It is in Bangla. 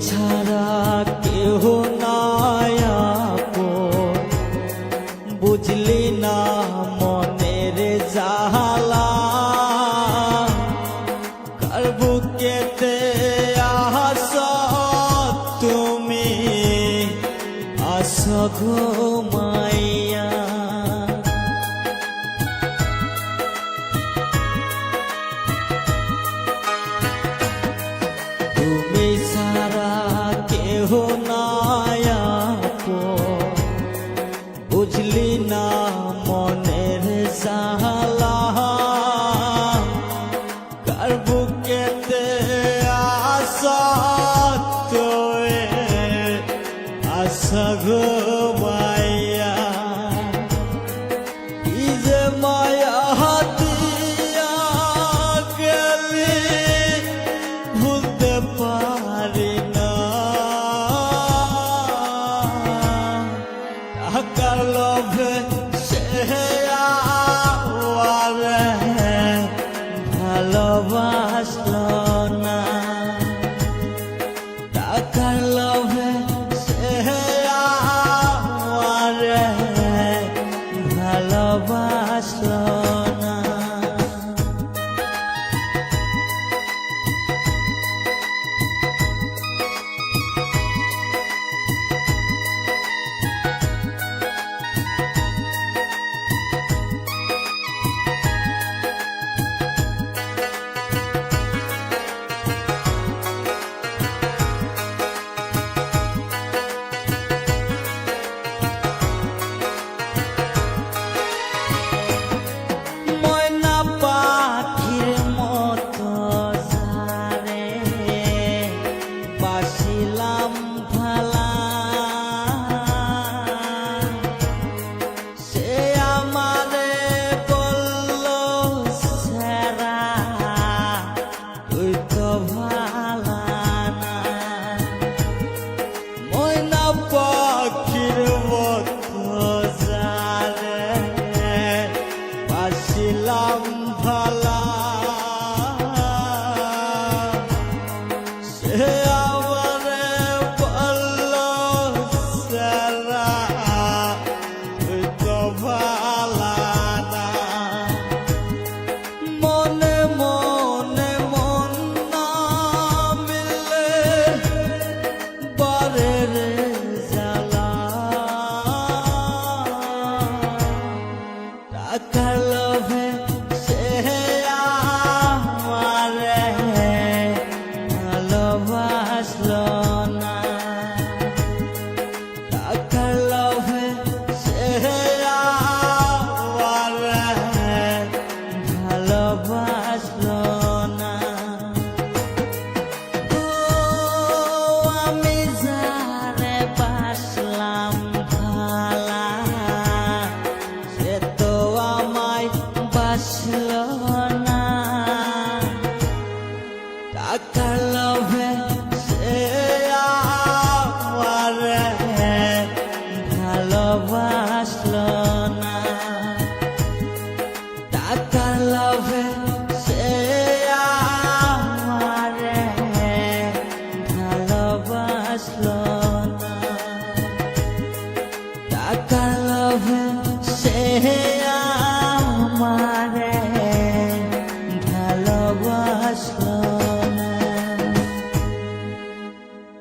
ছাড়া কেহ নায়াপন বুঝলি না মনের জাহালা কার বুকেতে আস তুমি? আস কথা গো মায়া। কি যে মায়া হাতিয়া গেলি ভুলতে পারি না। টাকার প্রভু সে আমার